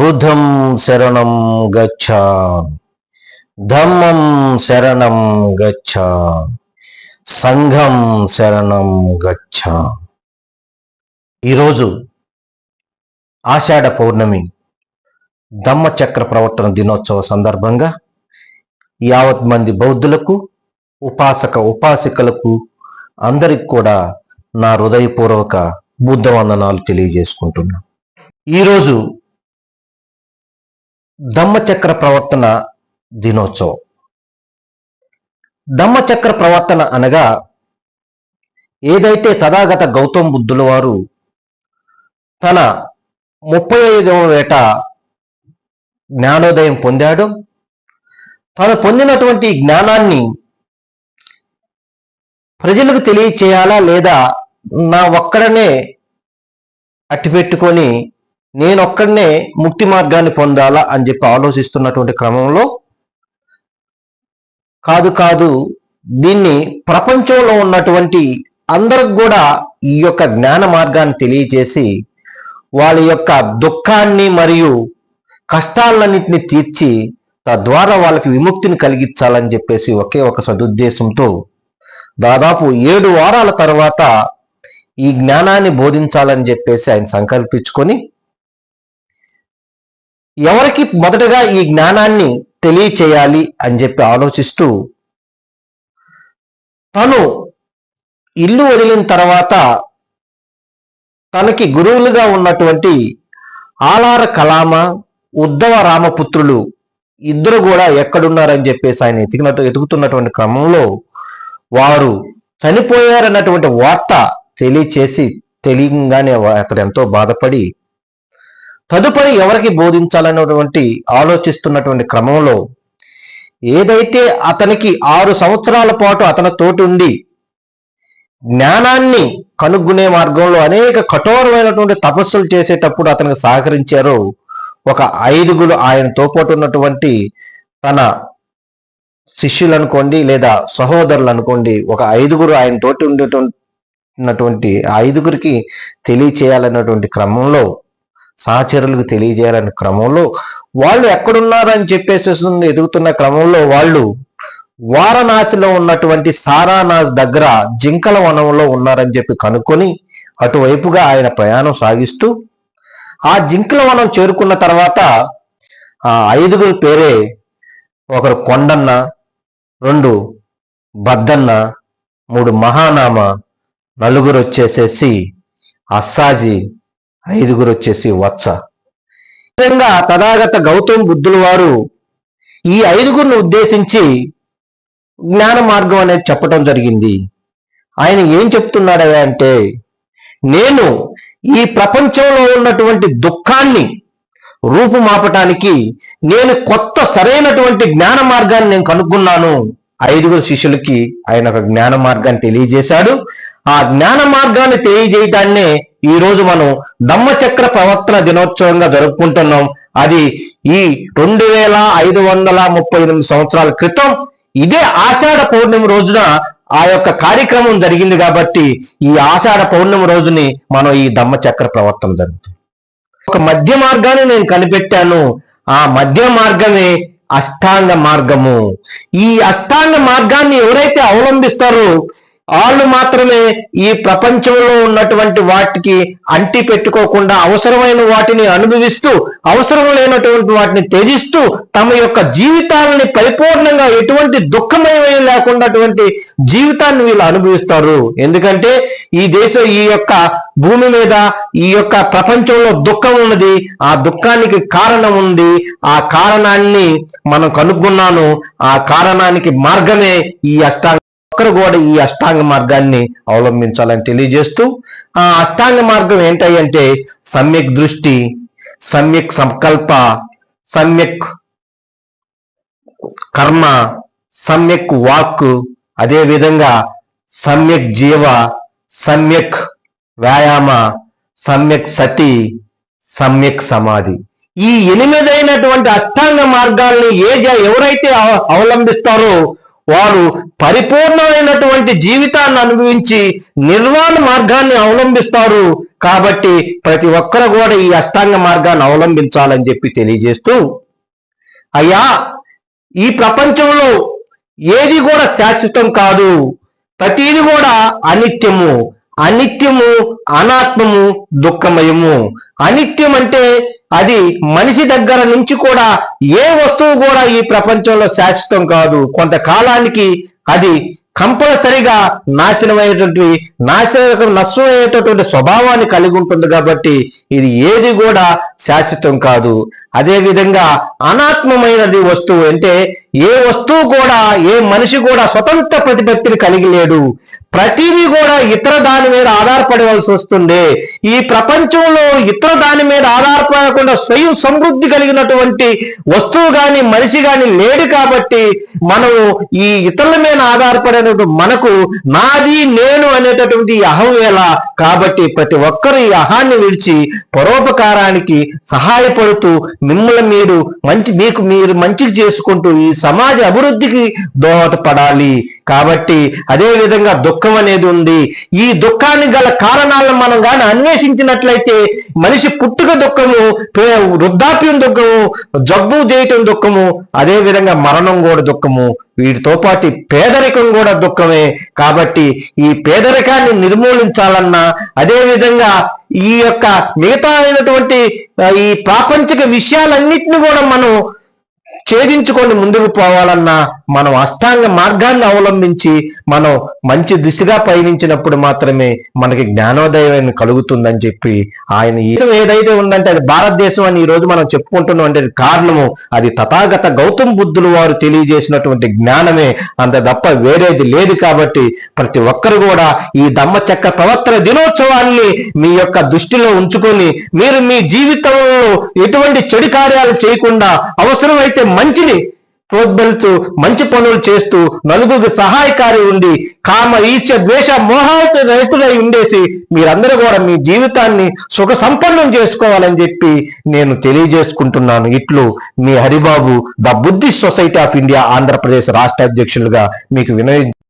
బుద్ధం శరణం గచ్ఛామి ధమ్మం శరణం గచ్ఛామి సంఘం శరణం గచ్ఛామి ఈరోజు ఆషాఢ పౌర్ణమి ధమ్మచక్ర ప్రవర్తన దినోత్సవ సందర్భంగా యావత్ మంది బౌద్ధులకు ఉపాసక ఉపాసికలకు అందరికి కూడా నా హృదయపూర్వక బుద్ధ వందనాలు తెలియజేసుకుంటున్నాను ఈరోజు ధమ్మచక్ర ప్రవర్తన దినోత్సవం. ధమ్మచక్ర ప్రవర్తన అనగా ఏదైతే తథాగత గౌతమ్ బుద్ధుల వారు తన ముప్పై ఐదవ వేట జ్ఞానోదయం పొందాడు. తను పొందినటువంటి జ్ఞానాన్ని ప్రజలకు తెలియచేయాలా లేదా నా ఒక్కడనే అట్టిపెట్టుకొని నేనొక్కడనే ముక్తి మార్గాన్ని పొందాలా అని చెప్పి ఆలోచిస్తున్నటువంటి క్రమంలో కాదు కాదు దీన్ని ప్రపంచంలో ఉన్నటువంటి అందరికి కూడా ఈ యొక్క జ్ఞాన మార్గాన్ని తెలియజేసి వాళ్ళ యొక్క దుఃఖాన్ని మరియు కష్టాలన్నింటినీ తీర్చి తద్వారా వాళ్ళకి విముక్తిని కలిగించాలని చెప్పేసి ఒకే ఒక సదుద్దేశంతో దాదాపు ఏడు వారాల తర్వాత ఈ జ్ఞానాన్ని బోధించాలని చెప్పేసి ఆయన సంకల్పించుకొని ఎవరికి మొదటగా ఈ జ్ఞానాన్ని తెలియచేయాలి అని చెప్పి ఆలోచిస్తూ తను ఇల్లు వదిలిన తర్వాత తనకి గురువులుగా ఉన్నటువంటి ఆలార కలామ ఉద్ధవ రామపుత్రులు ఇద్దరు కూడా ఎక్కడున్నారని చెప్పేసి ఆయన ఎతికినట్టు ఎతుకుతున్నటువంటి క్రమంలో వారు చనిపోయారన్నటువంటి వార్త తెలియచేసి తెలియంగానే అతడు ఎంతో బాధపడి తదుపరి ఎవరికి బోధించాలన్నటువంటి ఆలోచిస్తున్నటువంటి క్రమంలో ఏదైతే అతనికి ఆరు సంవత్సరాల పాటు అతనితోటి ఉండి జ్ఞానాన్ని కనుక్కునే మార్గంలో అనేక కఠోరమైనటువంటి తపస్సులు చేసేటప్పుడు అతనికి సహకరించారో ఒక ఐదుగురు ఆయనతో పాటు ఉన్నటువంటి తన శిష్యులు అనుకోండి లేదా సహోదరులు అనుకోండి ఒక ఐదుగురు ఆయన తోటి ఉండేటువంటి ఐదుగురికి తెలియచేయాలన్నటువంటి క్రమంలో సహచరులకు తెలియజేయాలనే క్రమంలో వాళ్ళు ఎక్కడున్నారని చెప్పేసి ఎదుగుతున్న క్రమంలో వాళ్ళు వారణాసిలో ఉన్నటువంటి సారానాథ్ దగ్గర జింకల వనంలో ఉన్నారని చెప్పి కనుక్కొని అటువైపుగా ఆయన ప్రయాణం సాగిస్తూ ఆ జింకల వనం చేరుకున్న తర్వాత ఆ ఐదుగురు పేరే ఒకరు కొండన్న రెండు బద్దన్న మూడు మహానామ నలుగురు వచ్చేసేసి అస్సాజీ ఐదుగురు వచ్చేసి వత్స విధంగా తథాగత గౌతమ్ బుద్ధుల వారు ఈ ఐదుగురిని ఉద్దేశించి జ్ఞాన మార్గం అనేది చెప్పడం జరిగింది. ఆయన ఏం చెప్తున్నాడు అంటే నేను ఈ ప్రపంచంలో ఉన్నటువంటి దుఃఖాన్ని రూపుమాపటానికి నేను కొత్త సరైనటువంటి జ్ఞాన మార్గాన్ని నేను కనుక్కున్నాను. ఐదుగురు శిష్యులకి ఆయన ఒక జ్ఞాన మార్గాన్ని తెలియజేశాడు. ఆ జ్ఞాన మార్గాన్ని తెలియజేయటాన్ని ఈ రోజు మనం ధమ్మచక్ర ప్రవర్తన దినోత్సవంగా జరుపుకుంటున్నాం. అది ఈ రెండు వేల ఐదు వందల ముప్పై ఎనిమిది సంవత్సరాల క్రితం ఇదే ఆషాఢ పౌర్ణమి రోజున ఆ యొక్క కార్యక్రమం జరిగింది కాబట్టి ఈ ఆషాఢ పౌర్ణమి రోజుని మనం ఈ ధమ్మచక్ర ప్రవర్తన జరుగుతుంది ఒక మధ్య మార్గాన్ని నేను కనిపెట్టాను. ఆ మధ్య మార్గమే అష్టాంగ మార్గము. ఈ అష్టాంగ మార్గాన్ని ఎవరైతే అవలంబిస్తారో వాళ్ళు మాత్రమే ఈ ప్రపంచంలో ఉన్నటువంటి వాటికి అంటి పెట్టుకోకుండా అవసరమైన వాటిని అనుభవిస్తూ అవసరం లేనటువంటి వాటిని త్యజిస్తూ తమ యొక్క జీవితాలని పరిపూర్ణంగా ఎటువంటి దుఃఖమయమే లేకుండాటువంటి జీవితాన్ని వీళ్ళు అనుభవిస్తారు. ఎందుకంటే ఈ దేశం ఈ యొక్క భూమి మీద ఈ యొక్క ప్రపంచంలో దుఃఖం ఉన్నది. ఆ దుఃఖానికి కారణం ఉంది. ఆ కారణాన్ని మనం కనుక్కున్నాను. ఆ కారణానికి మార్గమే ఈ అష్టాంగ ఒక్కరు కూడా ఈ అష్టాంగ మార్గాన్ని అవలంబించాలని తెలియజేస్తూ ఆ అష్టాంగ మార్గం ఏంటంటే సమ్యక్ దృష్టి సమ్యక్ సంకల్ప సమ్యక్ కర్మ సమ్యక్ వాక్ అదేవిధంగా సమ్యక్ జీవ సమ్యక్ వ్యాయామ సమ్యక్ సతి సమ్యక్ సమాధి. ఈ ఎనిమిదైనటువంటి అష్టాంగ మార్గాల్ని ఏ ఎవరైతే అవ- అవలంబిస్తారో వారు పరిపూర్ణమైనటువంటి జీవితాన్ని అనుభవించి నిర్వాణ మార్గాన్ని అవలంబిస్తారు. కాబట్టి ప్రతి ఒక్కరు కూడా ఈ అష్టాంగ మార్గాన్ని అవలంబించాలని చెప్పి తెలియజేస్తూ అయ్యా ఈ ప్రపంచంలో ఏది కూడా శాశ్వతం కాదు. ప్రతిది కూడా అనిత్యము. అనిత్యము అనాత్మము దుఃఖమయము. అనిత్యం అంటే అది మనిషి దగ్గర నుంచి కూడా ఏ వస్తువు కూడా ఈ ప్రపంచంలో శాశ్వతం కాదు. కొంతకాలానికి అది కంపల్సరిగా నాశనమయ్యేటువంటి నాశన నష్టమయ్యేటటువంటి స్వభావాన్ని కలిగి ఉంటుంది కాబట్టి ఇది ఏది కూడా శాశ్వతం కాదు. అదే విధంగా అనాత్మమైనది వస్తువు అంటే ఏ వస్తువు కూడా ఏ మనిషి కూడా స్వతంత్ర ప్రతిపత్తిని కలిగి లేడు. ప్రతిదీ కూడా ఇతర దాని మీద ఆధారపడవలసి వస్తుంది. ఈ ప్రపంచంలో ఇతర దాని మీద ఆధారపడకుండా స్వయం సమృద్ధి కలిగినటువంటి వస్తువు కానీ మనిషి కానీ లేడు కాబట్టి మనము ఈ ఇతరుల మీద ఆధారపడేటప్పుడు మనకు నాది నేను అనేటటువంటి అహం వేళ కాబట్టి ప్రతి ఒక్కరూ ఈ అహాన్ని విడిచి పరోపకారానికి సహాయపడుతూ మిమ్మల్ని మీరు మంచి మీకు మీరు మంచికి చేసుకుంటూ ఈ సమాజ అభివృద్ధికి దోహదపడాలి. కాబట్టి అదే విధంగా దుఃఖం అనేది ఉంది. ఈ దుఃఖానికి గల కారణాలను మనం కానీ అన్వేషించినట్లయితే మనిషి పుట్టుక దుఃఖము పే- వృద్ధాప్యం దుఃఖము జబ్బు చేయటం దుఃఖము అదే విధంగా మరణం కూడా దుఃఖము. వీటితో పాటు పేదరికం కూడా దుఃఖమే. కాబట్టి ఈ పేదరికాన్ని నిర్మూలించాలన్నా అదే విధంగా ఈ యొక్క మిగతా అయినటువంటి ఈ ప్రాపంచిక విషయాలన్నిటిని కూడా మనం ఛేదించుకొని ముందుకు పోవాలన్నా మనం అష్టాంగ మార్గాన్ని అవలంబించి మనం మంచి దిశగా పయనించినప్పుడు మాత్రమే మనకి జ్ఞానోదయం కలుగుతుందని చెప్పి ఆయన ఏదైతే ఉందంటే అది భారతదేశం అని ఈ రోజు మనం చెప్పుకుంటున్నాం అంటే కారణము. అది తథాగత గౌతమ్ బుద్ధులు వారు తెలియజేసినటువంటి జ్ఞానమే. అంత తప్ప వేరేది లేదు కాబట్టి ప్రతి ఒక్కరు కూడా ఈ దమ్మచక్క ప్రవర్తన దినోత్సవాన్ని మీ యొక్క దృష్టిలో ఉంచుకొని మీరు మీ జీవితంలో ఎటువంటి చెడు కార్యాలు చేయకుండా అవసరమైతే మంచిని ప్రోద్బలుతూ మంచి పనులు చేస్తూ నలుగురికి సహాయకారి ఉండి కామ ఈర్ష్య ద్వేష మోహాయిత రైతులై ఉండేసి మీరందరూ కూడా మీ జీవితాన్ని సుఖ సంపన్నం చేసుకోవాలని చెప్పి నేను తెలియజేసుకుంటున్నాను. ఇట్లు మీ Haribabu the Buddhist society of India Andhra Pradesh రాష్ట్ర అధ్యక్షులుగా మీకు వినయ